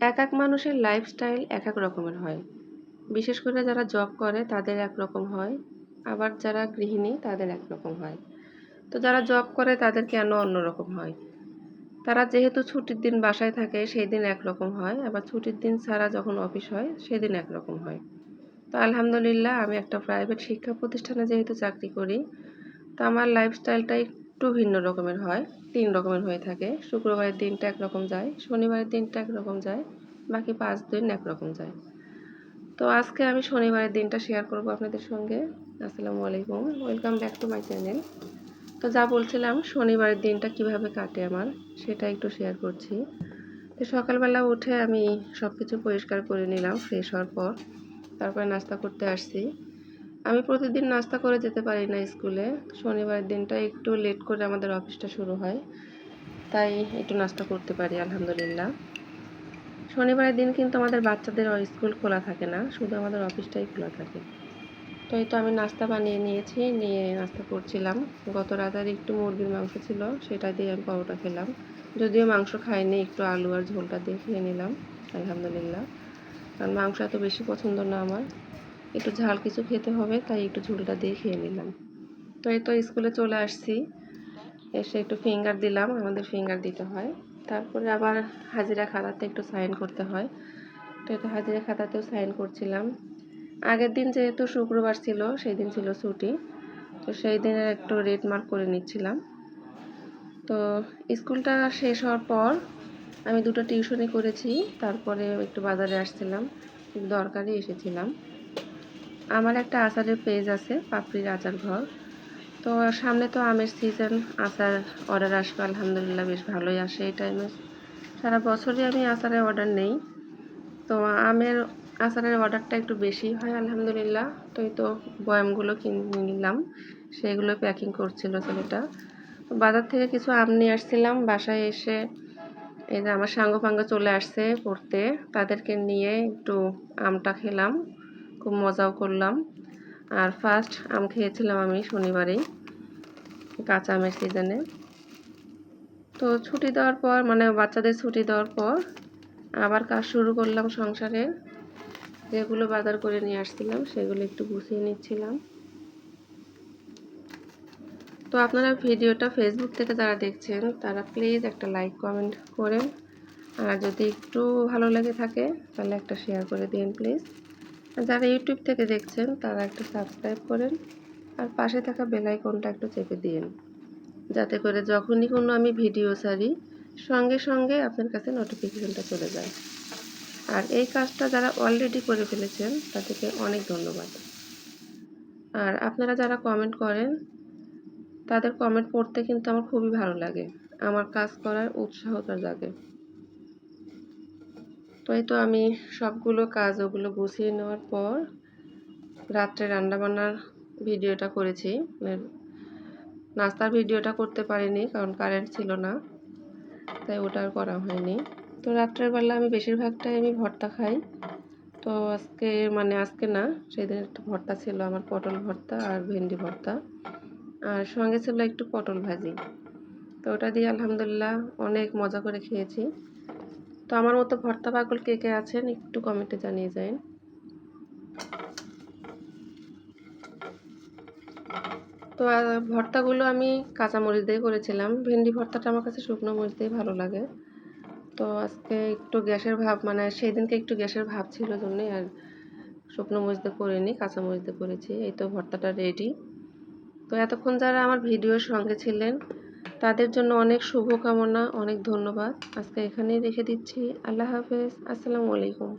এক এক মানুষের লাইফস্টাইল এক এক রকমের হয়। বিশেষ করে যারা জব করে, তাদের এক রকম হয়। আবার যারা গৃহিণী, তাদের এক রকম হয়। তো যারা জব করে, তাদের কেন অন্যরকম হয়? তারা যেহেতু ছুটির দিন বাসায় থাকে সেই দিন একরকম হয়। আবার ছুটির দিন ছাড়া যখন অফিস হয়, সেদিন একরকম হয়। তো আলহামদুলিল্লাহ, আমি একটা প্রাইভেট শিক্ষা প্রতিষ্ঠানে যেহেতু চাকরি করি, তো আমার লাইফস্টাইলটা একটু ভিন্ন রকমের হয়। তিন রকমের হয়ে থাকে। শুক্রবারের দিনটা একরকম যায়, শনিবারের দিনটা একরকম যায়, বাকি পাঁচ দিন একরকম যায়। তো আজকে আমি শনিবারের দিনটা শেয়ার করব আপনাদের সঙ্গে। আসসালামু আলাইকুম। Welcome back to my channel তো যা বলছিলাম, শনিবারের দিনটা কীভাবে কাটে আমার, সেটা একটু শেয়ার করছি। তো সকালবেলা উঠে আমি সব কিছু পরিষ্কার করে নিলাম ফ্রেশ হওয়ার পর। তারপরে নাস্তা করতে আসছি। আমি প্রতিদিন নাস্তা করে যেতে পারি না স্কুলে। শনিবারের দিনটা একটু লেট করে আমাদের অফিসটা শুরু হয়। তাই একটু নাস্তা করতে পারি, আলহামদুলিল্লাহ। শনিবারের দিন কিন্তু আমাদের বাচ্চাদের স্কুল খোলা থাকে না, শুধু আমাদের অফিসটাই খোলা থাকে। তো এই তো আমি নাস্তা বানিয়ে নিয়েছি, নিয়ে নাস্তা করছিলাম। গত রাতের একটু মুরগির মাংস ছিল, সেটা দিয়ে আমি পরোটা খেলাম। যদিও মাংস খাইনি, একটু আলু আর ঝোলটা দিয়ে খেয়ে নিলাম, আলহামদুলিল্লাহ। কারণ মাংস এত বেশি পছন্দ না আমার। একটু ঝাল কিছু খেতে হবে, তাই একটু ঝোলটা দিয়ে খেয়ে নিলাম। তো এই তো স্কুলে চলে আসছি। এসে একটু ফিঙ্গার দিলাম, আমাদের ফিঙ্গার দিতে হয়। তারপরে আবার হাজিরা খাতাতে একটু সাইন করতে হয়। তো এটা হাজিরা খাতাতেও সাইন করছিলাম। আগের দিন যেহেতু শুক্রবার ছিল সেই দিন ছিল ছুটি। তো সেই দিনের একটু রেড মার্ক করে নিচ্ছিলাম। তো স্কুলটা শেষ হওয়ার পর আমি দুটো টিউশনি করেছি, তারপরে একটু বাজারে আসছিলাম। দরকারে এসেছিলাম। আমার একটা আচারের পেজ আছে, পাপড়ির আচার ঘর। তো সামনে তো আমের সিজন আচার অর্ডার আসবে, আলহামদুলিল্লাহ বেশ ভালোই আসে এই টাইমে সারা বছরই আমি আচারের অর্ডার নেই। তো আমের আচারের অর্ডারটা একটু বেশি হয়, আলহামদুলিল্লাহ। তো এই তো বয়ামগুলো কিনে, নিলাম। সেগুলো প্যাকিং করছিল ছেলেটা। বাজার থেকে কিছু আম নিয়ে আসছিলাম, বাসায় এসে এই যে আমার সাঙ্গ ফাঙ্গ চলে আসছে পড়তে, তাদেরকে নিয়ে একটু আমটা খেলাম। খুব মজাও করলাম। আর ফার্স্ট আম খেয়েছিলাম আমি শনিবারেই কাঁচা আমের সিজনে তো ছুটি দেওয়ার পর মানে বাচ্চাদের ছুটি দেওয়ার পর, আবার কাজ শুরু করলাম সংসারে। যেগুলো বাজার করে নিয়ে আসছিলাম, সেগুলো একটু গুছিয়ে নিচ্ছিলাম। তো আপনারা ভিডিওটা ফেসবুক থেকে যারা দেখছেন, তারা প্লিজ একটা লাইক কমেন্ট করেন। আর যদি একটু ভালো লেগে থাকে, তাহলে একটা শেয়ার করে দিন প্লিজ যারা ইউটিউব থেকে দেখছেন, তারা একটু সাবস্ক্রাইব করেন আর পাশে থাকা বেলাইকনটা একটু চেপে দিন যাতে করে যখনই কোনো আমি ভিডিও ছাড়ি, সঙ্গে সঙ্গে আপনার কাছে নোটিফিকেশনটা চলে যায়। আর এই কাজটা যারা অলরেডি করে ফেলেছেন, তাদেরকে অনেক ধন্যবাদ। আর আপনারা যারা কমেন্ট করেন, তাদের কমেন্ট পড়তে কিন্তু আমার খুবই ভালো লাগে। আমার কাজ করার উৎসাহটা জাগে। তো এই তো আমি সবগুলো কাজ ওগুলো গুছিয়ে নেওয়ার পর রাত্রে রান্নাবান্নার ভিডিওটা করেছি। নাস্তার ভিডিওটা করতে পারিনি কারণ কারেন্ট ছিল না, তাই ওটা আর করা হয়নি। তো রাত্রের বেলা আমি বেশিরভাগটাই আমি ভর্তা খাই। তো আজকে মানে আজকে না, সেদিন একটু ভর্তা ছিল, আমার পটল ভর্তা আর ভেন্ডি ভর্তা। আর সঙ্গে ছিল একটু পটল ভাজি। তো ওটা দিয়ে আলহামদুলিল্লাহ অনেক মজা করে খেয়েছি। তো আমার মতো ভর্তা পাগল কে কে আছেন একটু কমেন্টে জানিয়ে যায় তো ভর্তাগুলো আমি কাঁচা মরিচ দিয়ে করেছিলাম। ভেন্ডি ভর্তাটা আমার কাছে শুকনো মরিচ দিয়ে ভালো লাগে। তো আজকে একটু গ্যাসের ভাব মানে সেই দিনকে একটু গ্যাসের ভাব ছিল জন্যই আর শুকনো মরিচ দিয়ে করিনি কাঁচা মরিচ দিয়ে করেছি। এই তো ভর্তাটা রেডি তো এতক্ষণ যারা আমার ভিডিওর সঙ্গে ছিলেন তাদের জন্য অনেক শুভকামনা অনেক ধন্যবাদ। আজকে এখানেই রেখে দিচ্ছি। আল্লাহ হাফেজ। আসসালামু আলাইকুম।